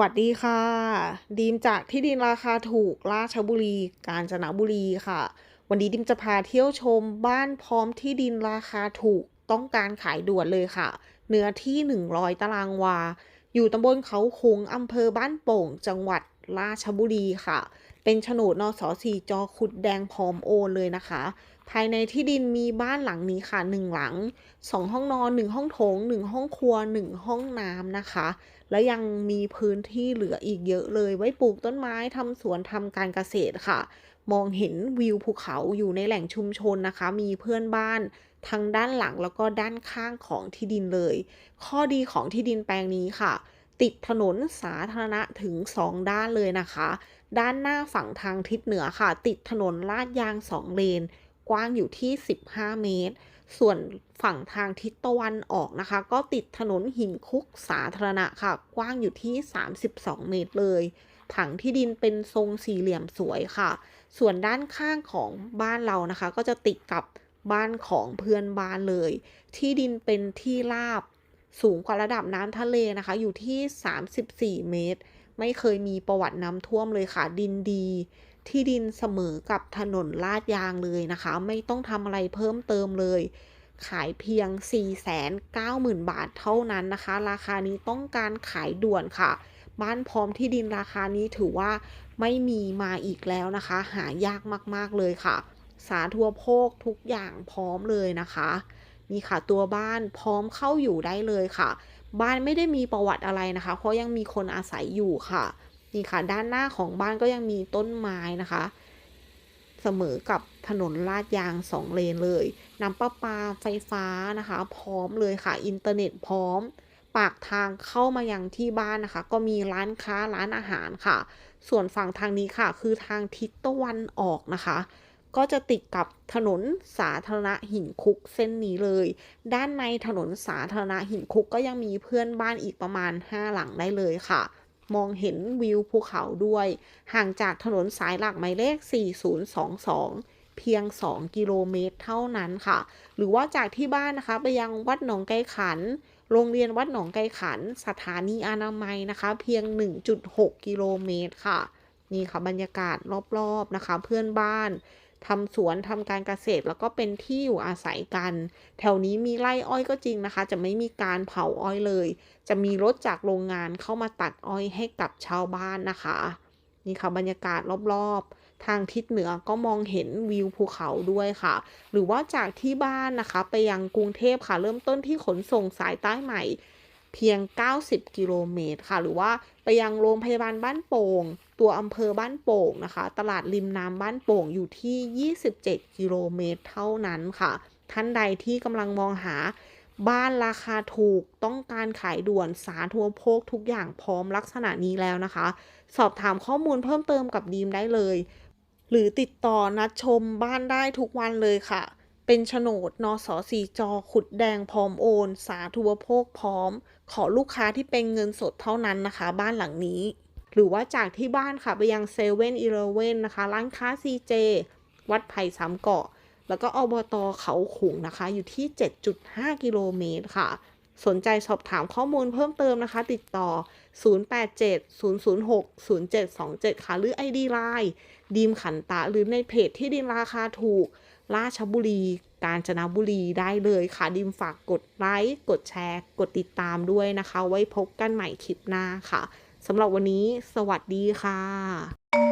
วัสดีค่ะ ดีมจากที่ดินราคาถูกราชบุรี กาญจนบุรีค่ะ วันนี้ดิมจะพาเที่ยวชมบ้านพร้อมที่ดินราคาถูกต้องการขายด่วนเลยค่ะ เนื้อที่ 100 ตารางวา อยู่ตำบลเขาคงอำเภอบ้านโป่ง จังหวัดราชบุรีค่ะ เป็นโฉนดนสสีจอขุดแดงพร้อมโอนเลยนะคะ ภายในที่ดินมีบ้านหลังนี้ค่ะหนึ่งหลังสองห้องนอนหนึ่งห้องโถงหนึ่งห้องครัวหนึ่งห้องน้ำนะคะ แล้วยังมีพื้นที่เหลืออีกเยอะเลย ไว้ปลูกต้นไม้ทำสวนทำการเกษตรค่ะ มองเห็นวิวภูเขาอยู่ในแหล่งชุมชนนะคะ มีเพื่อนบ้านทั้งด้านหลังแล้วก็ด้านข้างของที่ดินเลย ข้อดีของที่ดินแปลงนี้ค่ะ ติดถนนสาธารณะถึง 2 ด้านเลยนะคะ ด้านหน้าฝั่งทางทิศเหนือค่ะ ติดถนนลาดยาง 2 เลน กว้างอยู่ที่ 15 เมตร ส่วนฝั่งทางทิศตะวันออกนะคะ ก็ติดถนนหินคุกสาธารณะค่ะ กว้างอยู่ที่ 32 เมตรเลยผังที่ดินเป็นทรงสี่เหลี่ยมสวยค่ะ ส่วนด้านข้างของบ้านเรานะคะ ก็จะติดกับบ้านของเพื่อนบ้านเลย ที่ดินเป็นที่ราบสูงกว่าระดับน้ำทะเลนะคะ อยู่ที่ 34 เมตร ไม่เคยมีประวัติน้ำท่วมเลยค่ะ ดินดี ที่ดินเสมอกับถนนลาดยางเลยนะคะ ไม่ต้องทำอะไรเพิ่มเติมเลย ขายเพียง 490,000 บาทเท่านั้นนะคะ ราคานี้ต้องการขายด่วนค่ะ บ้านพร้อมที่ดินราคานี้ถือว่าไม่มีมาอีกแล้วนะคะ หายากมากๆเลยค่ะ สาธัวโภคทุกอย่างพร้อมเลยนะคะนี่ค่ะตัวบ้านพร้อมเข้าอยู่ได้เลยค่ะ บ้านไม่ได้มีประวัติอะไรนะคะ เพราะยังมีคนอาศัยอยู่ค่ะ นี่ค่ะ ด้านหน้าของบ้านก็ยังมีต้นไม้นะคะ เสมอกับถนนลาดยางสองเลนเลยน้ำประปาไฟฟ้านะคะ พร้อมเลยค่ะ อินเทอร์เน็ตพร้อม ปากทางเข้ามายังที่บ้านนะคะ ก็มีร้านค้าร้านอาหารค่ะ ส่วนฝั่งทางนี้ค่ะ คือทางทิศตะวันออกนะคะก็จะติดกับถนนสาธารณะหินคุกเส้นนี้เลย ด้านในถนนสาธารณะหินคุกก็ยังมีเพื่อนบ้านอีกประมาณ 5 หลังได้เลยค่ะ มองเห็นวิวภูเขาด้วย ห่างจากถนนสายหลักหมายเลข 4022 เพียง 2 กิโลเมตรเท่านั้นค่ะ หรือว่าจากที่บ้านนะคะไปยังวัดหนองไกขัน โรงเรียนวัดหนองไกขัน สถานีอนามัยนะคะ เพียง 1.6 กิโลเมตรค่ะ นี่ค่ะบรรยากาศรอบๆนะคะ เพื่อนบ้านทำสวนทำการเกษตรแล้วก็เป็นที่อยู่อาศัยกัน แถวนี้มีไร่อ้อยก็จริงนะคะ จะไม่มีการเผาอ้อยเลย จะมีรถจากโรงงานเข้ามาตัดอ้อยให้กับชาวบ้านนะคะ นี่ค่ะบรรยากาศรอบๆ ทางทิศเหนือก็มองเห็นวิวภูเขาด้วยค่ะ หรือว่าจากที่บ้านนะคะ ไปยังกรุงเทพค่ะ เริ่มต้นที่ขนส่งสายใต้ใหม่ เพียง 90 กิโลเมตรค่ะ หรือว่าไปยังโรงพยาบาลบ้านโป่ง ตัวอำเภอบ้านโป่งนะคะ ตลาดริมน้ำบ้านโป่งอยู่ที่ 27 กิโลเมตรเท่านั้นค่ะ ท่านใดที่กำลังมองหาบ้านราคาถูกต้องการขายด่วนสาธัวโภคทุกอย่างพร้อมลักษณะนี้แล้วนะคะ สอบถามข้อมูลเพิ่มเติมกับดีมได้เลย หรือติดต่อนัดชมบ้านได้ทุกวันเลยค่ะ เป็นโฉนดนสสีจอ ขุดแดงพร้อมโอน สาธุวโภคพร้อม ขอลูกค้าที่เป็นเงินสดเท่านั้นนะคะ บ้านหลังนี้ หรือว่าจากที่บ้านค่ะไปยังเซเว่นอีเลเว่นนะคะ ร้านค้าซีเจวัดไผ่สามเกาะ แล้วก็อบตเขาขุงนะคะ อยู่ที่ 7.5 กิโลเมตรค่ะ สนใจสอบถามข้อมูลเพิ่มเติมนะคะ ติดต่อ 087-006-0727 ค่ะ หรือ ID Line ดีมขันตะหรือในเพจที่ดินราคาถูก ราชบุรี กาญจนบุรีได้เลยค่ะ ดิมฝากกดไลค์กดแชร์ กดติดตามด้วยนะคะ ไว้พบกันใหม่คลิปหน้าค่ะสำหรับวันนี้ สวัสดีค่ะ